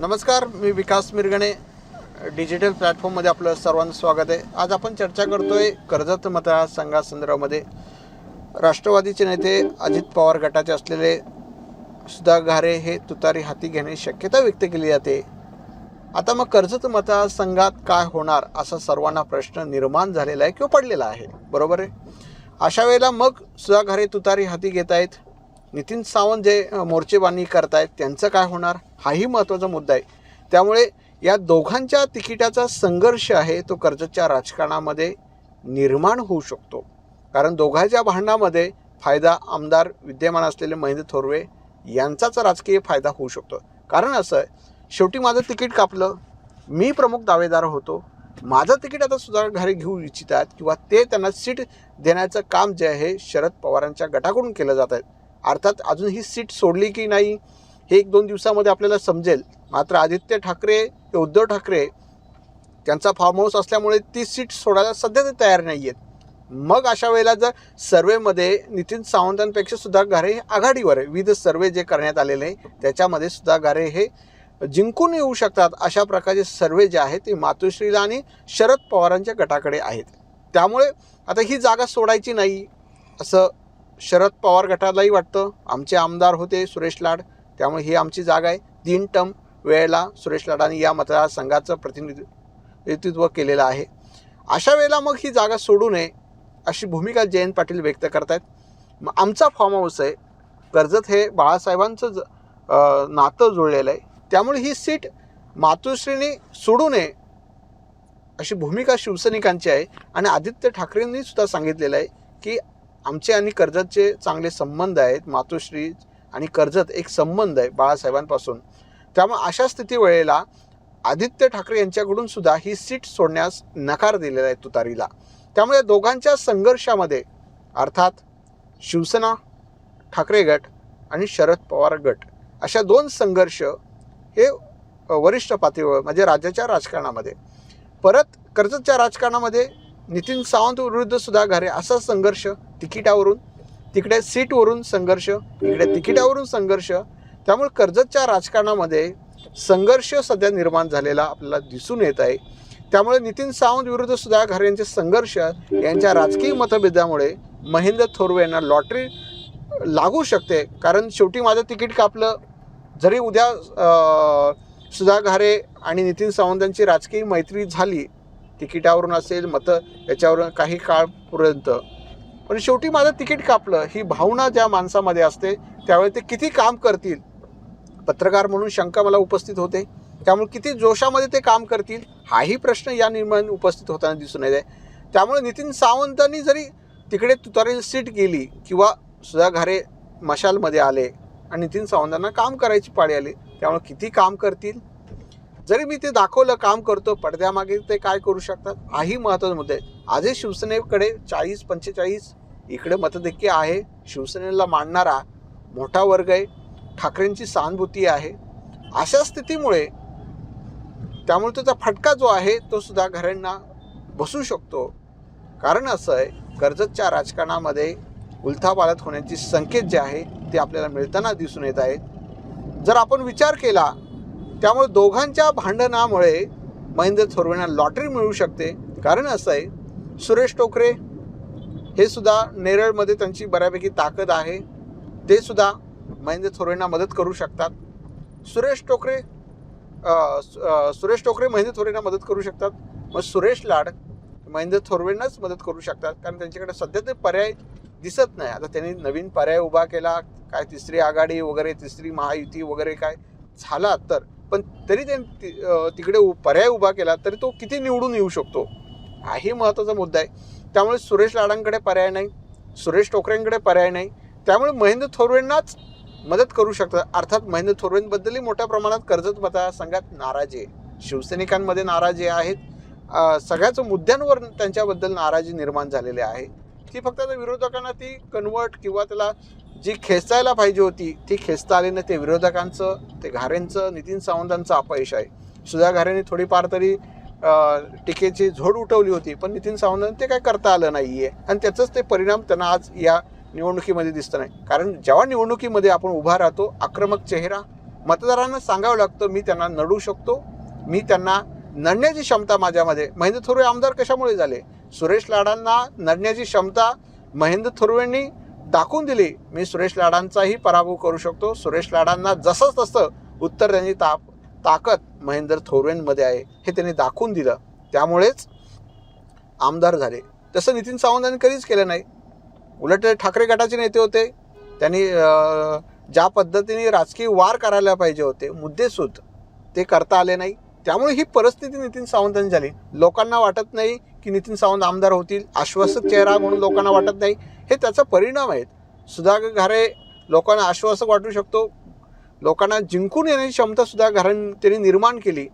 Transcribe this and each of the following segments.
नमस्कार मी विकास मिरगणे डिजिटल प्लॅटफॉर्ममध्ये आपलं सर्वांचं स्वागत आहे. आज आपण चर्चा करतोय कर्जत मतदारसंघासंदर्भामध्ये राष्ट्रवादीचे नेते अजित पवार गटाचे असलेले सुधा घारे हे तुतारी हाती घेण्याची शक्यता व्यक्त केली जाते. आता मग कर्जत मतदारसंघात काय होणार असा सर्वांना प्रश्न निर्माण झालेला आहे किंवा पडलेला आहे. बरोबर आहे? अशा वेळेला मग सुधा घारे तुतारी हाती घेत आहेत. नितीन सावंत जे अ, करत करतायत त्यांचं काय होणार? हाही महत्त्वाचा मुद्दा आहे. त्यामुळे या दोघांच्या तिकिटाचा संघर्ष आहे तो कर्जतच्या राजकारणामध्ये निर्माण होऊ शकतो. कारण दोघांच्या भांडणामध्ये फायदा आमदार विद्यमान असलेले महेंद्र थोरवे यांचाच राजकीय फायदा होऊ शकतो. कारण असं आहे शेवटी माझं तिकीट कापलं मी प्रमुख दावेदार होतो माझं तिकीट आता सुद्धा घरी घेऊ इच्छित आहेत किंवा ते त्यांना सीट देण्याचं काम जे आहे शरद पवारांच्या गटाकडून केलं जात आहे. अर्थात अजून ही सीट सोडली की नाही हे एक दोन दिवसामध्ये आपल्याला समजेल. मात्र आदित्य ठाकरे ते उद्धव ठाकरे त्यांचा फार्म हाऊस असल्यामुळे ती सीट सोडायला सध्या ते तयार नाही आहेत मग अशा वेळेला जर सर्वेमध्ये नितीन सावंतांपेक्षा सुद्धा गारे हे आघाडीवर आहे विविध सर्वे जे करण्यात आलेले आहे त्याच्यामध्ये सुद्धा घारे हे जिंकून येऊ शकतात अशा प्रकारचे सर्वे जे आहेत ते मातोश्रीला आणि शरद पवारांच्या गटाकडे आहेत. त्यामुळे आता ही जागा सोडायची नाही असं शरद पवार गटालाही वाटतं. आमचे आमदार होते सुरेश लाड. त्यामुळे ही आमची जागा आहे. तीन टर्म वेळेला सुरेश लाडांनी या मतदारसंघाचं प्रतिनिधित्व केलेलं आहे. अशा वेळेला मग ही जागा सोडू नये अशी भूमिका जयंत पाटील व्यक्त करतायत. मग आमचा फॉर्म हाऊस आहे. कर्जत हे बाळासाहेबांचं ज- नातं जुळलेलं आहे. त्यामुळे ही सीट मातोश्रीने सोडू नये अशी भूमिका शिवसैनिकांची आहे. आणि आदित्य ठाकरेंनी सुद्धा सांगितलेलं आहे की आमचे आणि कर्जतचे चांगले संबंध आहेत मातोश्री आणि कर्जत एक संबंध आहे बाळासाहेबांपासून. त्यामुळे अशा स्थिती वेळेला आदित्य ठाकरे यांच्याकडून सुद्धा ही सीट सोडण्यास नकार दिलेला आहे तुतारीला. त्यामुळे दोघांच्या संघर्षामध्ये अर्थात शिवसेना ठाकरे गट आणि शरद पवार गट अशा दोन संघर्ष हे वरिष्ठ पातळीवर म्हणजे राज्याच्या राजकारणामध्ये. परत कर्जतच्या राजकारणामध्ये नितीन सावंत विरुद्ध सुद्धा घारे असा संघर्ष तिकिटावरून तिकडे सीटवरून संघर्ष इकडे तिकिटावरून संघर्ष त्यामुळे कर्जतच्या राजकारणामध्ये संघर्ष सध्या निर्माण झालेला आपल्याला दिसून येत आहे. त्यामुळे नितीन सावंत विरुद्ध सुधा घारे यांचे संघर्ष यांच्या राजकीय मतभेदामुळे महेंद्र थोरवे यांना लॉटरी लागू शकते. कारण शेवटी माझं तिकीट कापलं जरी उद्या सुधा घारे आणि नितीन सावंतांची राजकीय मैत्री झाली तिकिटावरून असेल मतं याच्यावरून काही काळपर्यंत पण शेवटी माझं तिकीट कापलं. ही भावना ज्या माणसामध्ये असते त्यावेळी ते किती काम करतील? पत्रकार म्हणून शंका मला उपस्थित होते. त्यामुळे किती जोशामध्ये ते काम करतील हाही प्रश्न या निर्माण उपस्थित होताना दिसून येत आहे. त्यामुळे नितीन सावंतांनी जरी तिकडे तुतारी सीट गेली किंवा सुधाघारे मशालमध्ये आले आणि नितीन सावंतांना काम करायची पाळी आली त्यामुळे किती काम करतील? जरी मी ते दाखवलं काम करतो पडद्यामागे ते काय करू शकतात? हाही महत्त्वाचा मुद्दा आहे. आजही शिवसेनेकडे चाळीस पंचेचाळीस इकडे मतदेखील आहे. शिवसेनेला मांडणारा मोठा वर्ग आहे. ठाकरेंची सहानुभूती आहे. अशा स्थितीमुळे त्यामुळे त्याचा फटका जो आहे तो सुद्धा घरांना बसू शकतो. कारण असं आहे कर्जतच्या राजकारणामध्ये उलथापालथ होण्याची संकेत जे आहे ते आपल्याला मिळताना दिसून येत आहेत जर आपण विचार केला त्यामुळे दोघांच्या भांडणामुळे महेंद्र थोरवेंना लॉटरी मिळू शकते. कारण असं आहे सुरेश टोकरे हे सुद्धा नेरळमध्ये त्यांची बऱ्यापैकी ताकद आहे. ते सुद्धा महेंद्र थोरवेंना मदत करू शकतात. सुरेश टोकरे सु- सुरेश टोकरे महेंद्र थोरेंना मदत करू शकतात. मग सुरेश लाड महेंद्र थोरवेंनाच मदत करू शकतात. कारण त्यांच्याकडे सध्या ते पर्याय दिसत नाही. आता त्यांनी नवीन पर्याय उभा केला. काय तिसरी आघाडी वगैरे तिसरी महायुती वगैरे काय झाला तर पण तरी त्यांनी तिकडे उ- पर्याय उभा केला तरी तो किती निवडून येऊ शकतो? हाही महत्त्वाचा मुद्दा आहे. त्यामुळे सुरेश लाडांकडे पर्याय नाही सुरेश टोकरेंकडे पर्याय नाही. त्यामुळे महेंद्र थोरवेंनाच मदत करू शकतात. अर्थात महेंद्र थोरवेंबद्दलही मोठ्या प्रमाणात कर्जत मतदारसंघात नाराजी आहे. शिवसैनिकांमध्ये नाराजी आहेत. सगळ्याच मुद्द्यांवर त्यांच्याबद्दल नाराजी निर्माण झालेली आहे. ती फक्त आता विरोधकांना ती कन्वर्ट किंवा त्याला जी खेचायला पाहिजे होती ती खेचता आली नाही ते विरोधकांचं ते घारेंचं नितीन सावंतांचं अपयश आहे. सुधा घारेंनी थोडीफार तरी टीकेची झोड उठवली होती पण नितीन सावंतांना ते काय करता आलं नाही आहे आणि त्याचंच ते परिणाम त्यांना आज या निवडणुकीमध्ये दिसत नाही. कारण जेव्हा निवडणुकीमध्ये आपण उभा राहतो आक्रमक चेहरा मतदारांना सांगावं लागतं मी त्यांना नडू शकतो मी त्यांना नडण्याची क्षमता माझ्यामध्ये. महेंद्र थोरवे आमदार कशामुळे झाले? सुरेश लाडांना नडण्याची क्षमता महेंद्र थोरवेंनी दाखवून दिली. मी सुरेश लाडांचाही पराभव करू शकतो. सुरेश लाडांना जसं तसं उत्तर त्यांची ताप ताकद महेंद्र थोरवेंमध्ये आहे हे त्यांनी दाखवून दिलं. त्यामुळेच आमदार झाले. तसं नितीन सावंतांनी कधीच केलं नाही. उलट ठाकरे गटाचे नेते होते. त्यांनी ज्या पद्धतीने राजकीय वार करायला पाहिजे होते मुद्देसूद ते करता आले नाही. त्यामुळे ही परिस्थिती नितीन सावंतांची झाली. लोकांना वाटत नाही की नितीन सावंत आमदार होतील. आश्वासक चेहरा म्हणून लोकांना वाटत नाही. हे त्याचा परिणाम आहेत. सुधाकर घारे लोकांना आश्वासक वाटू शकतो. लोकांना जिंकून येण्याची क्षमता सुद्धा घरां त्यांनी निर्माण केली.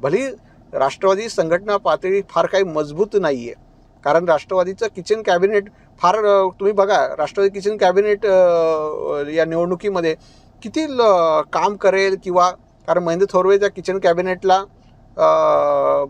भली राष्ट्रवादी संघटना पातळी फार काही मजबूत नाही आहे कारण राष्ट्रवादीचं किचन कॅबिनेट फार तुम्ही बघा राष्ट्रवादी किचन कॅबिनेट या निवडणुकीमध्ये किती ल- काम करेल किंवा कारण महेंद्र थोरवे त्या किचन कॅबिनेटला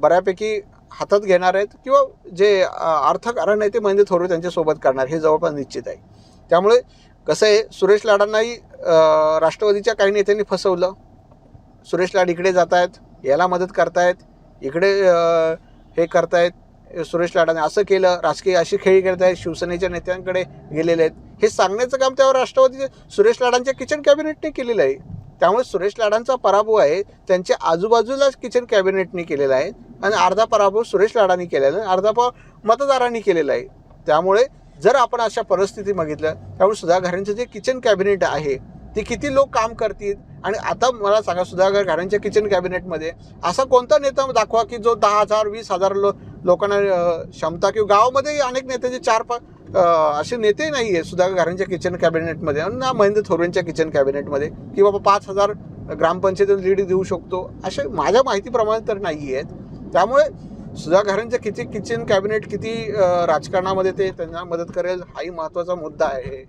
बऱ्यापैकी हातात घेणार आहेत किंवा जे अर्थकारण आहे ते महेंद्र थोरवे त्यांच्यासोबत करणार हे जवळपास निश्चित आहे. त्यामुळे कसं आहे सुरेश लाडांनाही राष्ट्रवादीच्या काही नेत्यांनी फसवलं. सुरेश लाड इकडे जात आहेत याला मदत करतायत इकडे हे करतायत सुरेश लाडाने असं केलं राजकीय अशी खेळी करत आहेत शिवसेनेच्या नेत्यांकडे गेलेले आहेत. हे सांगण्याचं काम त्यावर राष्ट्रवादीचे सुरेश लाडांच्या किचन कॅबिनेटने केलेलं आहे. त्यामुळे सुरेश लाडांचा पराभव आहे. त्यांच्या आजूबाजूलाच किचन कॅबिनेटने केलेला आहे आणि अर्धा पराभव सुरेश लाडांनी केलेला आहे अर्धा पराभव मतदारांनी केलेला आहे. त्यामुळे जर आपण अशा परिस्थिती बघितलं त्यामुळे सुधाघरांचं जे किचन कॅबिनेट आहे ते किती लोक काम करतील? आणि आता मला सांगा सुधाकर घरांच्या किचन कॅबिनेटमध्ये असा कोणता नेता दाखवा की जो दहा हजार वीस हजार लो लोकांना क्षमता किंवा गावामध्ये अनेक नेत्यांचे चार पाच असे नेते नाही आहे सुधाकर घरांच्या किचन कॅबिनेटमध्ये ना महेंद्र थोरेंच्या किचन कॅबिनेटमध्ये की बाबा पाच हजार ग्रामपंचायत लीड देऊ शकतो. असे माझ्या माहितीप्रमाणे तर नाही आहेत त्यामुळे सुधा घरांच्या किती किचन कॅबिनेट किती राजकारणामध्ये ते त्यांना मदत करेल हाही महत्त्वाचा मुद्दा आहे.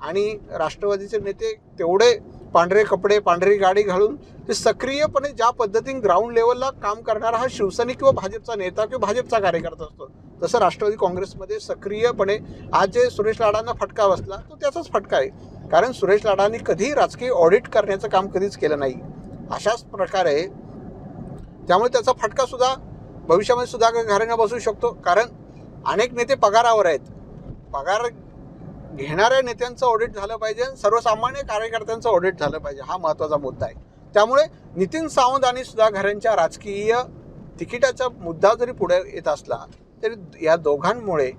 आणि राष्ट्रवादीचे नेते तेवढे पांढरे कपडे पांढरी गाडी घालून ते सक्रियपणे ज्या पद्धतीने ग्राउंड लेवलला काम करणारा हा शिवसैनिक किंवा भाजपचा नेता किंवा भाजपचा कार्यकर्ता असतो. तसं राष्ट्रवादी काँग्रेसमध्ये सक्रियपणे आज जे सुरेश लाडांना फटका बसला तो त्याचाच फटका आहे. कारण सुरेश लाडांनी कधीही राजकीय ऑडिट करण्याचं काम कधीच केलं नाही. अशाच प्रकारे त्यामुळे त्याचा फटका सुद्धा भविष्यामध्ये सुद्धा घरांना बसू शकतो. कारण अनेक नेते पगारावर आहेत. पगार घेणाऱ्या नेत्यांचं ऑडिट झालं पाहिजे सर्वसामान्य कार्यकर्त्यांचं ऑडिट झालं पाहिजे हा महत्त्वाचा मुद्दा आहे. त्यामुळे नितीन सावंत आणि सुधा घरांच्या राजकीय तिकिटाचा मुद्दा जरी पुढे येत असला तरी या दोघांमुळे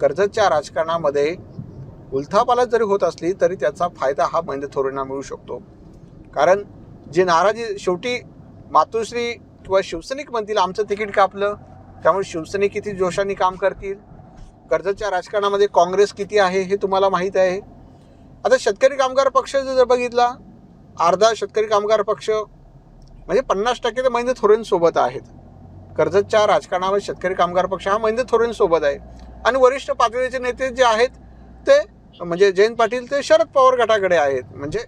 कर्जतच्या राजकारणामध्ये उलथापालथ जरी होत असली तरी त्याचा फायदा हा महेंद्र थोरेंना मिळू शकतो. कारण जी नाराजी शेवटी मातोश्री किंवा शिवसैनिक म्हणतील आमचं तिकीट कापलं त्यामुळे शिवसैनिक किती जोशाने काम करतील? कर्जतच्या राजकारणामध्ये काँग्रेस किती आहे हे तुम्हाला माहीत आहे. आता शेतकरी कामगार पक्ष जर बघितला अर्धा शेतकरी कामगार पक्ष म्हणजे पन्नास टक्के ते महेंद्र थोरेंसोबत आहेत. कर्जतच्या राजकारणामध्ये शेतकरी कामगार पक्ष हा महेंद्र थोरेंसोबत आहे. आणि वरिष्ठ पातळीचे नेते जे आहेत ते म्हणजे जयंत पाटील ते शरद पवार गटाकडे आहेत. म्हणजे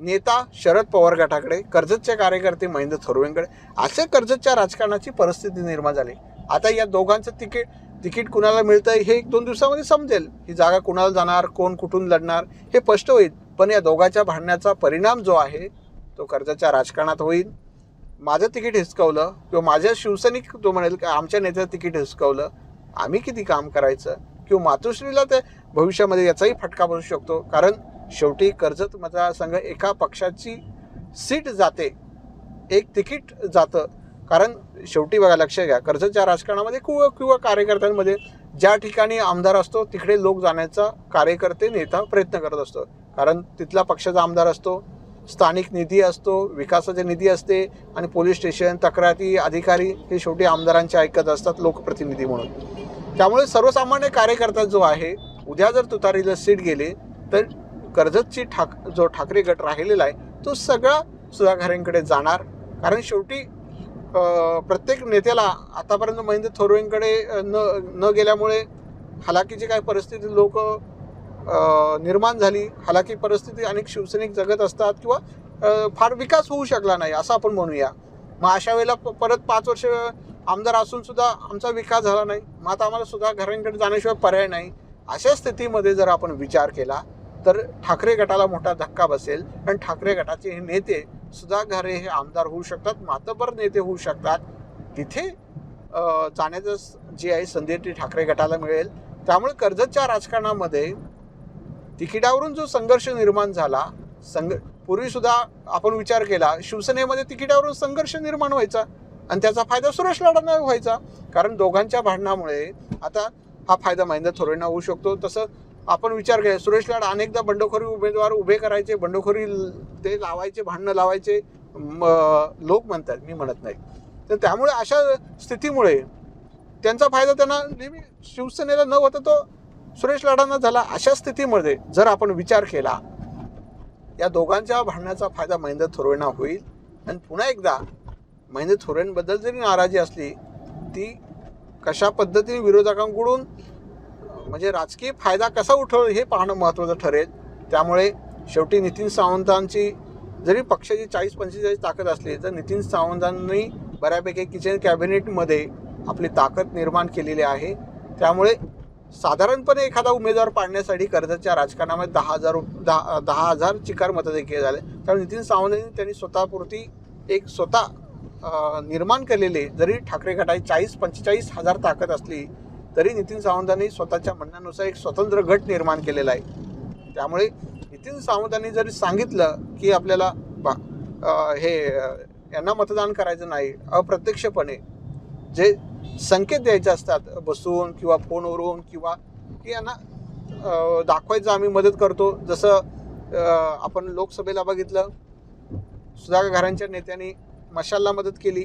नेता शरद पवार गटाकडे कर्जतचे कार्यकर्ते महेंद्र थोरवेंकडे असे कर्जतच्या राजकारणाची परिस्थिती निर्माण झाली. आता या दोघांचं तिकीट तिकीट कुणाला आहे हे एक दोन दिवसामध्ये समजेल. ही जागा कुणाला जाणार कोण कुठून लढणार हे स्पष्ट होईल. पण या दोघांच्या भांडण्याचा परिणाम जो आहे तो कर्जाच्या राजकारणात होईल. माझं तिकीट हिसकवलं किंवा माझ्या शिवसैनिक तो म्हणेल की आमच्या नेत्याचं तिकीट हिसकवलं आम्ही किती काम करायचं? किंवा मातोश्रीला ते भविष्यामध्ये याचाही फटका बसू शकतो. कारण शेवटी कर्जत मतदारसंघ एका पक्षाची सीट जाते. एक तिकीट जातं. कारण शेवटी बघा लक्ष घ्या. कर्जतच्या राजकारणामध्ये किंवा किंवा कार्यकर्त्यांमध्ये ज्या ठिकाणी आमदार असतो तिकडे लोक जाण्याचा कार्यकर्ते नेता प्रयत्न करत असतो. कारण तिथला पक्षाचा आमदार असतो स्थानिक निधी असतो विकासाचे निधी असते आणि पोलीस स्टेशन तक्रारी अधिकारी हे शेवटी आमदारांचे ऐकत असतात लोकप्रतिनिधी म्हणून. त्यामुळे सर्वसामान्य कार्यकर्ता जो आहे उद्या जर तुतारीला सीट गेले तर कर्जतची ठाक जो ठाकरे गट राहिलेला आहे तो सगळा सुधाकरांकडे जाणार. कारण शेवटी प्रत्येक नेत्याला आतापर्यंत महेंद्र थोरवेंकडे न न गेल्यामुळे हालाकीची काय परिस्थिती लोक निर्माण झाली. हालाकी परिस्थिती अनेक शिवसैनिक जगत असतात किंवा फार विकास होऊ शकला नाही असं आपण म्हणूया. मग अशा वेळेला प- परत पाच वर्ष आमदार असून सुद्धा आमचा विकास झाला नाही. मग आता आम्हाला सुद्धा घरांकडे जाण्याशिवाय पर्याय नाही. अशा स्थितीमध्ये जर आपण विचार केला तर ठाकरे गटाला मोठा धक्का बसेल. पण ठाकरे गटाचे हे नेते सुधाघारे हे आमदार होऊ शकतात मातबर नेते होऊ शकतात. तिथे जाण्याचं जे आहे संधी ती ठाकरे गटाला मिळेल. त्यामुळे कर्जतच्या राजकारणामध्ये तिकिटावरून जो संघर्ष निर्माण झाला संघ पूर्वीसुद्धा आपण विचार केला शिवसेनेमध्ये तिकिटावरून संघर्ष निर्माण व्हायचा आणि त्याचा फायदा सुरेश लाडांना व्हायचा. कारण दोघांच्या भांडणामुळे आता हा फायदा महेंद्र थोरेंना होऊ शकतो. तसं आपण विचार केला सुरेश लाड अनेकदा बंडखोरी उमेदवार उभे करायचे बंडखोरी ते लावायचे भांडणं लावायचे लोक म्हणतात मी म्हणत नाही. तर त्यामुळे अशा स्थितीमुळे त्यांचा फायदा त्यांना नेहमी शिवसेनेला न होता तो सुरेश लाडांना झाला. अशा स्थितीमध्ये जर आपण विचार केला या दोघांच्या भांडण्याचा फायदा महेंद्र थोरवेंना होईल. आणि पुन्हा एकदा महेंद्र थोरेंबद्दल जरी नाराजी असली ती कशा पद्धतीने विरोधकांकडून म्हणजे राजकीय फायदा कसा उठव हे पाहणं महत्त्वाचं ठरेल. त्यामुळे शेवटी नितीन सावंतांची जरी पक्षाची चाळीस पंचेचाळीस ताकद असली तर नितीन सावंतांनी बऱ्यापैकी किचन कॅबिनेटमध्ये आपली ताकद निर्माण केलेली आहे. त्यामुळे साधारणपणे एखादा उमेदवार पाडण्यासाठी कर्जतच्या राजकारणामध्ये दहा हजार दहा दहा हजार चिकार मतदेखील झाले. त्यामुळे नितीन सावंतांनी त्यांनी स्वतःपुरती एक स्वतः निर्माण केलेले जरी ठाकरे गटाची चाळीस पंचेचाळीस हजार ताकद असली तरी नितीन सावंतांनी स्वतःच्या म्हणण्यानुसार एक स्वतंत्र गट निर्माण केलेला आहे. त्यामुळे नितीन सावंतांनी जरी सांगितलं की आपल्याला बा हे यांना मतदान करायचं नाही अप्रत्यक्षपणे जे संकेत द्यायचे असतात बसून किंवा फोनवरून किंवा की यांना दाखवायचं आम्ही मदत करतो. जसं आपण लोकसभेला बघितलं सुधाकर घरांच्या नेत्यांनी मशालला मदत केली.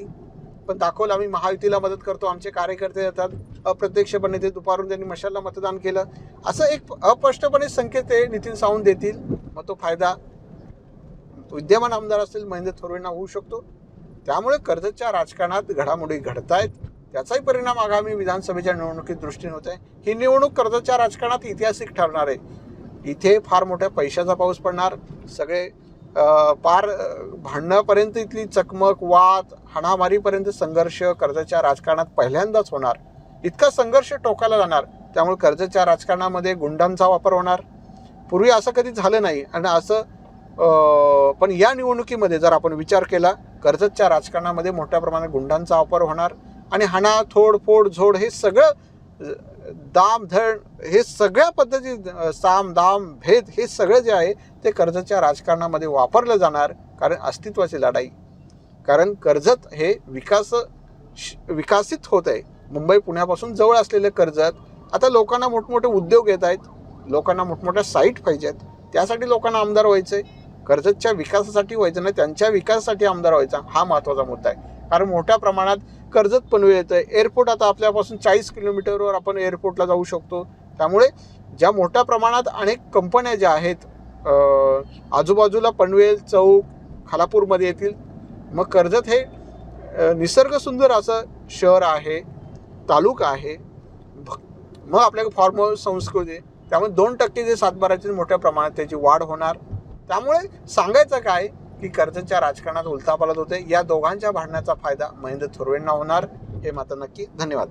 पण दाखवलं आम्ही महायुतीला मदत करतो आमचे कार्यकर्ते येतात अप्रत्यक्षपणे ते दुपारून त्यांनी मशालला मतदान केलं. असं एक अस्पष्टपणे संकेत ते नितीन सावंत देतील मग तो फायदा विद्यमान आमदार असतील महेंद्र थोरवेंना होऊ शकतो. त्यामुळे कर्जतच्या राजकारणात घडामोडी घडत आहेत त्याचाही परिणाम आगामी विधानसभेच्या निवडणुकीत दृष्टीने होत आहे. ही निवडणूक कर्जतच्या राजकारणात ऐतिहासिक ठरणार आहे. इथे फार मोठ्या पैशाचा पाऊस पडणार सगळे पार भांडणापर्यंत इथली चकमक वाद हाणामारीपर्यंत संघर्ष कर्जाच्या राजकारणात पहिल्यांदाच होणार. इतका संघर्ष टोकाला जाणार त्यामुळे कर्जाच्या राजकारणामध्ये गुंडांचा वापर होणार. पूर्वी असं कधी झालं नाही आणि असं पण या निवडणुकीमध्ये जर आपण विचार केला कर्जतच्या राजकारणामध्ये मोठ्या प्रमाणात गुंडांचा वापर होणार आणि हाणा थोड फोड झोड हे सगळं दाम धड हे सगळ्या पद्धती साम दाम भेद हे सगळं जे आहे ते कर्जतच्या राजकारणामध्ये वापरलं जाणार कारण अस्तित्वाची लढाई. कारण कर्जत हे विकास श- विकसित होत आहे. मुंबई पुण्यापासून जवळ असलेले कर्जत आता लोकांना मोठमोठे उद्योग येत आहेत लोकांना मोठमोठ्या साईट पाहिजेत त्यासाठी लोकांना आमदार व्हायचंय. कर्जतच्या विकासासाठी व्हायचं नाही त्यांच्या विकासासाठी आमदार व्हायचा हा महत्त्वाचा मुद्दा आहे. कारण मोठ्या प्रमाणात कर्जत पनवेल येतं एअरपोर्ट आता आपल्यापासून चाळीस किलोमीटरवर आपण एअरपोर्टला जाऊ शकतो. त्यामुळे ज्या मोठ्या प्रमाणात अनेक कंपन्या ज्या आहेत आजूबाजूला पनवेल चौक खालापूरमध्ये येतील. मग कर्जत हे निसर्गसुंदर असं शहर आहे तालुका आहे. भ- मग आपल्याकडे फॉर्मल संस्कृती आहे. त्यामुळे दोन टक्के जे सातबाराची मोठ्या प्रमाणात त्याची वाढ होणार. त्यामुळे सांगायचं काय की कर्जच्या राजकारणात उलथापालत होते. या दोघांच्या भांडण्याचा फायदा महेंद्र थोरवेंना होणार. हे मात्र नक्की. धन्यवाद.